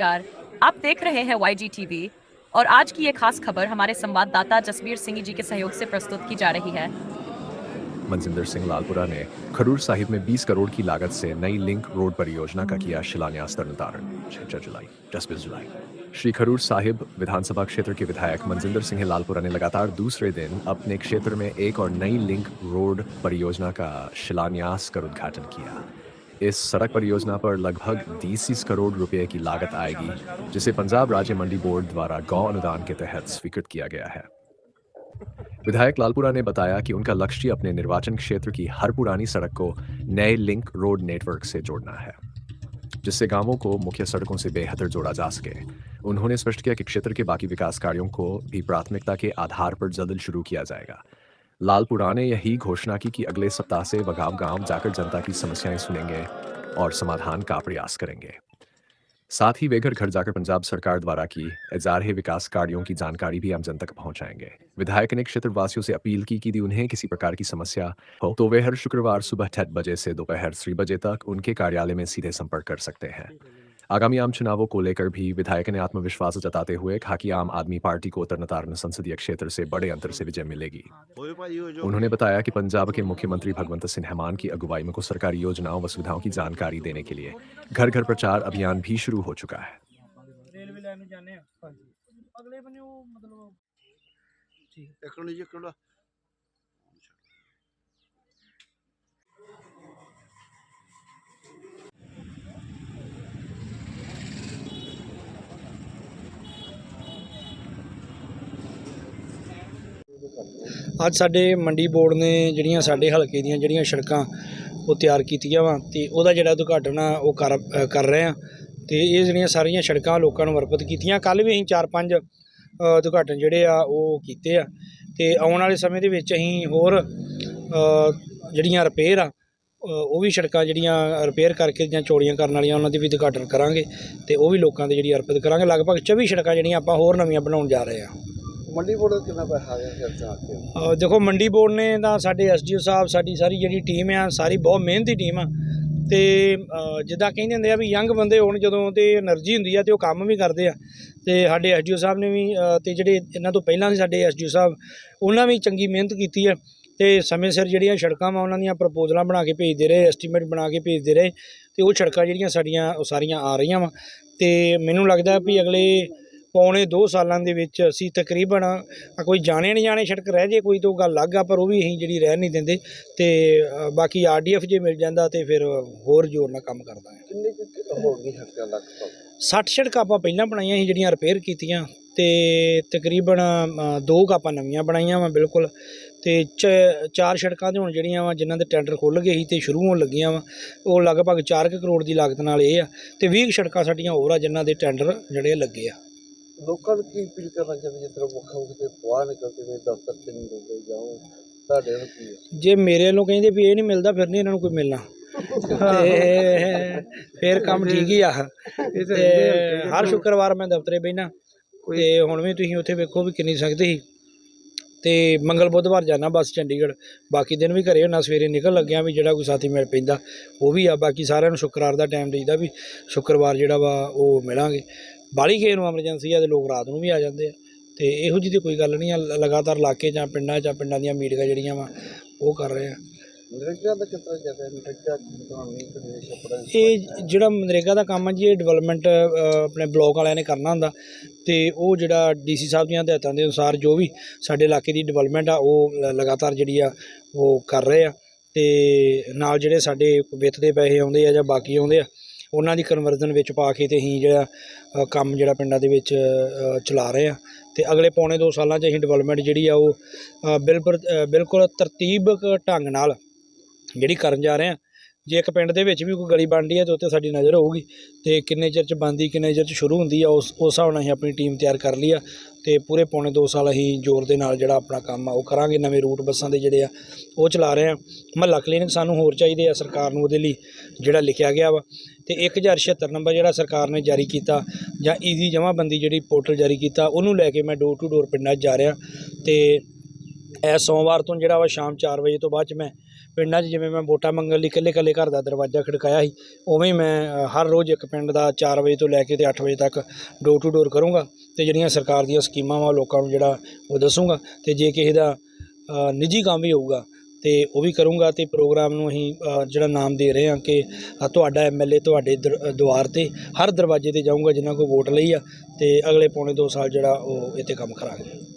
नमस्कार। आप देख रहे हैं वाई जी टीवी और आज की ये खास खबर हमारे संवाददाता जसवीर सिंह जी के सहयोग से प्रस्तुत की जा रही है। मनजिंदर सिंह लालपुरा ने खरूर साहिब में 20 करोड़ की लागत से नई लिंक रोड परियोजना का किया शिलान्यास तरनतारण छह जुलाई छब्बीस जुलाई। श्री खरूर साहिब विधानसभा क्षेत्र के विधायक मनजिंदर सिंह लालपुरा ने लगातार दूसरे दिन अपने क्षेत्र में एक और नई लिंक रोड परियोजना का शिलान्यास कर उद्घाटन किया। इस सड़क परियोजना पर लगभग 30 करोड़ रुपए की लागत आएगी, जिसे पंजाब राज्य मंडी बोर्ड द्वारा गौ अनुदान के तहत स्वीकृत किया गया है। विधायक लालपुरा ने बताया कि उनका लक्ष्य अपने निर्वाचन क्षेत्र की हर पुरानी सड़क को नए लिंक रोड नेटवर्क से जोड़ना है, जिससे गाँवों को मुख्य सड़कों से बेहतर जोड़ा जा सके। उन्होंने स्पष्ट किया कि क्षेत्र के बाकी विकास कार्यों को भी प्राथमिकता के आधार पर जल्द शुरू किया जाएगा। लालपुरा ने यही घोषणा की कि अगले सप्ताह से वगाव गाँव जाकर जनता की समस्याएँ सुनेंगे और समाधान का प्रयास करेंगे। साथ ही वे घर घर जाकर पंजाब सरकार द्वारा की एजारहे विकास कार्यों की जानकारी भी आम जन तक पहुंचाएँगे। विधायक ने क्षेत्रवासियों से अपील की कि उन्हें किसी प्रकार की समस्या हो तो वे हर शुक्रवार सुबह छह बजे से दोपहर तीन बजे तक उनके कार्यालय में सीधे संपर्क कर सकते हैं। आगामी आम चुनावों को लेकर भी विधायक ने आत्मविश्वास जताते हुए कहा कि आम आदमी पार्टी को तरनतारन संसदीय क्षेत्र से बड़े अंतर से विजय मिलेगी ਹੋਏ ਭਾਜੀ ਹੋ ਜੋ उन्होंने बताया कि पंजाब के मुख्यमंत्री भगवंत सिंह हेमान की अगुवाई में को सरकारी योजनाओं व सुविधाओं की जानकारी देने के लिए घर घर प्रचार अभियान भी शुरू हो चुका है ਰੇਲਵੇ ਲਾਈਨ ਨੂੰ ਜਾਂਦੇ ਆ ਹਾਂਜੀ ਅਗਲੇ ਬੰਨੇ ਉਹ ਮਤਲਬ ਇੱਕ ਨੂੰ ਜੀ ਇੱਕ ਅੱਜ ਸਾਡੇ ਮੰਡੀ ਬੋਰਡ ਨੇ ਜਿਹੜੀਆਂ ਸਾਡੇ ਹਲਕੇ ਦੀਆਂ ਜਿਹੜੀਆਂ ਸੜਕਾਂ ਉਹ ਤਿਆਰ ਕੀਤੀਆਂ ਵਾ ਤੇ ਉਹਦਾ ਜਿਹੜਾ ਉਦਘਾਟਨ ਆ, ਉਹ ਕਰ ਕਰ ਰਹੇ ਆ। ਤੇ ਇਹ ਜਿਹੜੀਆਂ ਸਾਰੀਆਂ ਸੜਕਾਂ ਲੋਕਾਂ ਨੂੰ ਵਰਪਤ ਕੀਤੀਆਂ। ਕੱਲ ਵੀ ਅਸੀਂ ਚਾਰ ਪੰਜ ਉਦਘਾਟਨ ਜਿਹੜੇ ਆ, ਉਹ ਕੀਤੇ ਆ। ਤੇ ਆਉਣ ਵਾਲੇ ਸਮੇਂ ਦੇ ਵਿੱਚ ਅਸੀਂ ਹੋਰ ਜਿਹੜੀਆਂ ਰਿਪੇਅਰ ਆ ਉਹ ਵੀ ਸੜਕਾਂ ਜਿਹੜੀਆਂ ਰਿਪੇਅਰ ਕਰਕੇ ਜਾਂ ਚੌੜੀਆਂ ਕਰਨ ਵਾਲੀਆਂ, ਉਹਨਾਂ ਦੀ ਵੀ ਉਦਘਾਟਨ ਕਰਾਂਗੇ ਤੇ ਉਹ ਵੀ ਲੋਕਾਂ ਦੇ ਜਿਹੜੀ ਅਰਪਿਤ ਕਰਾਂਗੇ। ਲਗਭਗ 24 ਸੜਕਾਂ ਜਿਹੜੀਆਂ ਆਪਾਂ ਹੋਰ ਨਵੀਆਂ ਬਣਾਉਣ ਜਾ ਰਹੇ ਆ। ਮੰਡੀ ਬੋਰਡ ਕਿੰਨਾ ਪੈਸਾ ਆ ਗਿਆ ਖਰਚਾ ਆ ਕੇ? ਦੇਖੋ, ਮੰਡੀ ਬੋਰਡ ਨੇ ਤਾਂ ਸਾਡੇ ਐਸਡੀਓ ਸਾਹਿਬ, ਸਾਡੀ ਸਾਰੀ ਜਿਹੜੀ ਟੀਮ ਆ, ਸਾਰੀ ਬਹੁਤ ਮਿਹਨਤੀ ਟੀਮ ਆ। ਤੇ ਜਿੱਦਾਂ ਕਹਿੰਦੇ ਹੁੰਦੇ ਆ ਵੀ ਯੰਗ ਬੰਦੇ ਹੋਣ ਜਦੋਂ ਤੇ એનર્ਜੀ ਹੁੰਦੀ ਆ ਤੇ ਉਹ ਕੰਮ ਵੀ ਕਰਦੇ ਆ। ਤੇ ਸਾਡੇ ਐਸਡੀਓ ਸਾਹਿਬ ਨੇ ਵੀ, ਅਹ ਤੇ ਜਿਹੜੇ ਇਹਨਾਂ ਤੋਂ ਪਹਿਲਾਂ ਸੀ ਸਾਡੇ ਐਸਡੀਓ ਸਾਹਿਬ, ਉਹਨਾਂ ਵੀ ਚੰਗੀ ਮਿਹਨਤ ਕੀਤੀ ਆ। ਤੇ ਸਮੇਂ ਸਿਰ ਜਿਹੜੀਆਂ ਸੜਕਾਂ ਵਾ, ਉਹਨਾਂ ਦੀਆਂ ਪ੍ਰਪੋਜ਼ਲਾਂ ਬਣਾ ਕੇ ਭੇਜਦੇ ਰਹੇ, ਐਸਟੀਮੇਟ ਬਣਾ ਕੇ ਭੇਜਦੇ ਰਹੇ। ਤੇ ਉਹ ਸੜਕਾਂ ਜਿਹੜੀਆਂ ਸਾਡੀਆਂ, ਉਹ ਸਾਰੀਆਂ ਆ ਰਹੀਆਂ ਵਾ। ਤੇ ਮੈਨੂੰ ਲੱਗਦਾ ਵੀ ਅਗਲੇ ਪੌਣੇ 2 ਸਾਲਾਂ ਦੇ ਵਿੱਚ ਅਸੀਂ ਤਕਰੀਬਨ ਕੋਈ ਜਾਣੇ ਨਹੀਂ ਜਾਣੇ ਸੜਕ ਰਹਿ ਜੇ ਕੋਈ ਤਾਂ ਗੱਲ ਅਲੱਗ ਆ ਪਰ ਉਹ ਵੀ ਅਸੀਂ ਜਿਹੜੀ ਰਹਿ ਨਹੀਂ ਦਿੰਦੇ। ਤੇ ਬਾਕੀ ਆਰਡੀਐਫ ਜੇ ਮਿਲ ਜਾਂਦਾ ਤੇ ਫਿਰ ਹੋਰ ਜ਼ੋਰ ਨਾਲ ਕੰਮ ਕਰਦਾ ਹੈ। ਕਿੰਨੇ ਕੁ ਹੋ ਗਈ ਖਰਚਾ ਲਗਭਗ? 60 ਸੜਕਾਂ ਆਪਾਂ ਪਹਿਲਾਂ ਬਣਾਈਆਂ ਸੀ ਜਿਹੜੀਆਂ ਰਿਪੇਅਰ ਕੀਤੀਆਂ। ਤੇ ਤਕਰੀਬਨ ਦੋ ਕੁ ਆਪਾਂ ਨਵੀਆਂ ਬਣਾਈਆਂ ਵਾ ਬਿਲਕੁਲ। ਤੇ ਚਾਰ ਸੜਕਾਂ ਤੇ ਹੁਣ ਜਿਹੜੀਆਂ ਵਾ ਜਿਨ੍ਹਾਂ ਦੇ ਟੈਂਡਰ ਖੁੱਲ ਗਏ ਸੀ ਤੇ ਸ਼ੁਰੂ ਹੋਣ ਲੱਗੀਆਂ ਵਾ ਉਹ ਲਗਭਗ 4 ਕਰੋੜ ਦੀ ਲਾਗਤ ਨਾਲ ਇਹ ਆ। ਤੇ 20 ਸੜਕਾਂ ਸਾਡੀਆਂ ਹੋਰ ਆ ਜਿਨ੍ਹਾਂ ਦੇ ਟੈਂਡਰ ਜਿਹੜੇ ਲੱਗੇ ਆ। ਲੋਕਾਂ ਨੂੰ ਕੀ ਅਪੀਲ ਕਰਨਾ ਚਾਹੁੰਦੇ ਤਰ੍ਹਾਂ ਮੁੱਖ ਮੁੱਖ ਤੇ ਬਾਹਰ ਨਿਕਲਦੇ ਵੇ ਦਫ਼ਤਰ ਤੇ ਨਹੀਂ ਰੁਕਦੇ ਜਾਓ ਤੁਹਾਡੇ ਨੂੰ ਕੀ ਹੈ? ਜੇ ਮੇਰੇ ਵੱਲੋਂ ਕਹਿੰਦੇ ਵੀ ਇਹ ਨਹੀਂ ਮਿਲਦਾ ਫਿਰ ਨਹੀਂ ਇਹਨਾਂ ਨੂੰ ਕੋਈ ਮਿਲਣਾ। ਤੇ ਫਿਰ ਕੰਮ ਠੀਕ ਹੀ ਆ। ਤੇ ਹਰ ਸ਼ੁੱਕਰਵਾਰ ਮੈਂ ਦਫ਼ਤਰੇ ਬਹਿਣਾ ਤੇ ਹੁਣ ਵੀ ਤੁਸੀਂ ਉੱਥੇ ਵੇਖੋ ਵੀ ਕਿੰਨੀ ਸੰਗਤ ਸੀ। ਤੇ ਮੰਗਲ ਬੁੱਧਵਾਰ ਜਾਣਾ ਬਸ ਚੰਡੀਗੜ੍ਹ। ਬਾਕੀ ਦਿਨ ਵੀ ਘਰੇ ਹੁੰਨਾ ਸਵੇਰੇ ਨਿਕਲ ਲੱਗਿਆ ਵੀ ਜਿਹੜਾ ਕੋਈ ਸਾਥੀ ਮਿਲ ਪੈਂਦਾ ਉਹ ਵੀ ਆ। ਬਾਕੀ ਸਾਰਿਆਂ ਨੂੰ ਸ਼ੁੱਕਰਵਾਰ ਦਾ ਟਾਈਮ ਦੇਈਦਾ ਵੀ ਸ਼ੁੱਕਰਵਾਰ ਜਿਹੜਾ ਵਾ ਉਹ ਮਿਲਾਂਗੇ। ਬਾਲੀ ਕਿਸੇ ਨੂੰ ਐਮਰਜੈਂਸੀ ਆ ਤੇ ਲੋਕ ਰਾਤ ਨੂੰ ਵੀ ਆ ਜਾਂਦੇ ਆ। ਤੇ ਇਹੋ ਜਿਹੀ ਤੇ ਕੋਈ ਗੱਲ ਨਹੀਂ ਆ ਲਗਾਤਾਰ ਇਲਾਕੇ ਜਾਂ ਪਿੰਡਾਂ ਜਾਂ ਪਿੰਡਾਂ ਦੀਆਂ ਮੀਟਿੰਗਾਂ ਜਿਹੜੀਆਂ ਵਾ ਉਹ ਕਰ ਰਹੇ ਆ। ਦਾ ਕਿਤਨਾ ਇਹ ਜਿਹੜਾ ਮਨਰੇਗਾ ਦਾ ਕੰਮ ਹੈ ਜੀ ਇਹ ਡਿਵੈਲਪਮੈਂਟ ਆਪਣੇ ਬਲਾਕ ਵਾਲਿਆਂ ਨੇ ਕਰਨਾ ਹੁੰਦਾ। ਤੇ ਉਹ ਜਿਹੜਾ ਡੀਸੀ ਸਾਹਿਬ ਦੀਆਂ ਹਦਾਇਤਾਂ ਦੇ ਅਨੁਸਾਰ ਜੋ ਵੀ ਸਾਡੇ ਇਲਾਕੇ ਦੀ ਡਿਵੈਲਪਮੈਂਟ ਆ ਉਹ ਲਗਾਤਾਰ ਜਿਹੜੀ ਆ ਉਹ ਕਰ ਰਹੇ ਆ। ਤੇ ਨਾਲ ਜਿਹੜੇ ਸਾਡੇ ਵਿੱਤ ਦੇ ਪੈਸੇ ਆਉਂਦੇ ਆ ਜਾਂ ਬਾਕੀ ਆਉਂਦੇ ਆ ਉਹਨਾਂ ਦੀ ਕਨਵਰਜ਼ਨ ਵਿੱਚ ਪਾ ਕੇ ਤੇ ਅਸੀਂ ਜਿਹੜਾ ਕੰਮ ਜਿਹੜਾ ਪਿੰਡਾਂ ਦੇ ਵਿੱਚ ਚਲਾ ਰਹੇ ਆ ਤੇ ਅਗਲੇ ਪੌਣੇ 2 ਸਾਲਾਂ 'ਚ ਅਸੀਂ ਡਿਵੈਲਪਮੈਂਟ ਜਿਹੜੀ ਆ ਉਹ ਬਿਲਕੁਲ ਬਿਲਕੁਲ ਤਰਤੀਬਕ ਢੰਗ ਨਾਲ ਜਿਹੜੀ ਕਰਨ ਜਾ ਰਹੇ ਆ ਜੇ ਇੱਕ ਪਿੰਡ ਦੇ ਵਿੱਚ ਵੀ ਕੋਈ ਗਲੀ ਬਣਦੀ ਹੈ ਤੇ ਉੱਤੇ ਸਾਡੀ ਨਜ਼ਰ ਹੋਊਗੀ। ਤੇ ਕਿੰਨੇ ਚਿਰ ਚ ਬਣਦੀ, ਕਿੰਨੇ ਚਿਰ ਚ ਸ਼ੁਰੂ ਹੁੰਦੀ ਆ, ਉਸ ਉਸ ਹਿਸਾਬ ਨਾਲ ਅਸੀਂ ਆਪਣੀ ਟੀਮ ਤਿਆਰ ਕਰ ਲਈ ਆ। ਤੇ ਪੂਰੇ ਪੌਣੇ 2 ਸਾਲ ਅਸੀਂ ਜ਼ੋਰ ਦੇ ਨਾਲ ਜਿਹੜਾ ਆਪਣਾ ਕੰਮ ਆ, ਉਹ ਕਰਾਂਗੇ, ਨਵੇਂ ਰੂਟ ਬੱਸਾਂ ਦੇ ਜਿਹੜੇ ਆ, ਉਹ ਚਲਾ ਰਹੇ ਆ। ਮਹੱਲਾ ਕਲੀਨਿਕ ਸਾਨੂੰ ਹੋਰ ਚਾਹੀਦੇ ਆ ਸਰਕਾਰ ਨੂੰ ਉਹਦੇ ਲਈ ਜਿਹੜਾ ਲਿਖਿਆ ਗਿਆ ਵਾ। ਤੇ 1076 ਨੰਬਰ ਜਿਹੜਾ ਸਰਕਾਰ ਨੇ ਜਾਰੀ ਕੀਤਾ ਜਾਂ ਈਜ਼ੀ ਜਮ੍ਹਾਂਬੰਦੀ ਜਿਹੜੀ ਪੋਰਟਲ ਜਾਰੀ ਕੀਤਾ, ਉਹਨੂੰ ਲੈ ਕੇ ਮੈਂ ਡੋਰ ਟੂ ਡੋਰ ਪਿੰਡਾਂ 'ਚ ਜਾ ਰਿਹਾ। ਤੇ ਇਹ ਸੋਮਵਾਰ ਤੋਂ ਜਿਹੜਾ ਵਾ ਸ਼ਾਮ 4 ਵਜੇ ਤੋਂ ਬਾਅਦ ਚ ਮੈਂ ਪਿੰਡਾਂ 'ਚ ਜਿਵੇਂ ਮੈਂ ਵੋਟਾਂ ਮੰਗਣ ਲਈ ਇਕੱਲੇ ਇਕੱਲੇ ਘਰ ਦਾ ਦਰਵਾਜ਼ਾ ਖੜਕਾਇਆ ਸੀ ਉਵੇਂ ਮੈਂ ਹਰ ਰੋਜ਼ ਇੱਕ ਪਿੰਡ ਦਾ 4 ਵਜੇ ਤੋਂ ਲੈ ਕੇ ਤੇ 8 ਵਜੇ ਤੱਕ ਡੋਰ ਟੂ ਡੋਰ ਕਰੂੰਗਾ ਤੇ ਜਿਹੜੀਆਂ ਸਰਕਾਰ ਦੀਆਂ ਸਕੀਮਾਂ ਵਾ ਉਹ ਲੋਕਾਂ ਨੂੰ ਜਿਹੜਾ ਉਹ ਦੱਸੂੰਗਾ ਤੇ ਜੇ ਕਿਸੇ ਦਾ ਨਿੱਜੀ ਕੰਮ ਵੀ ਹੋਊਗਾ ਤੇ ਉਹ ਵੀ ਕਰੂੰਗਾ ਤੇ ਪ੍ਰੋਗਰਾਮ ਨੂੰ ਅਸੀਂ ਜਿਹੜਾ ਨਾਮ ਦੇ ਰਹੇ ਹਾਂ ਕਿ ਅ, ਤੁਹਾਡਾ ਐਮਐਲਏ ਤੁਹਾਡੇ ਦਰ- ਦੁਆਰ ਤੇ ਹਰ ਦਰਵਾਜ਼ੇ ਤੇ ਜਾਊਂਗਾ ਜਿਨ੍ਹਾਂ ਕੋਲ ਵੋਟ ਲਈ ਆ ਤੇ ਅਗਲੇ ਪੌਣੇ 2 ਸਾਲ ਜਿਹੜਾ ਉਹ ਇੱਥੇ ਕੰਮ ਕਰਾਂਗੇ।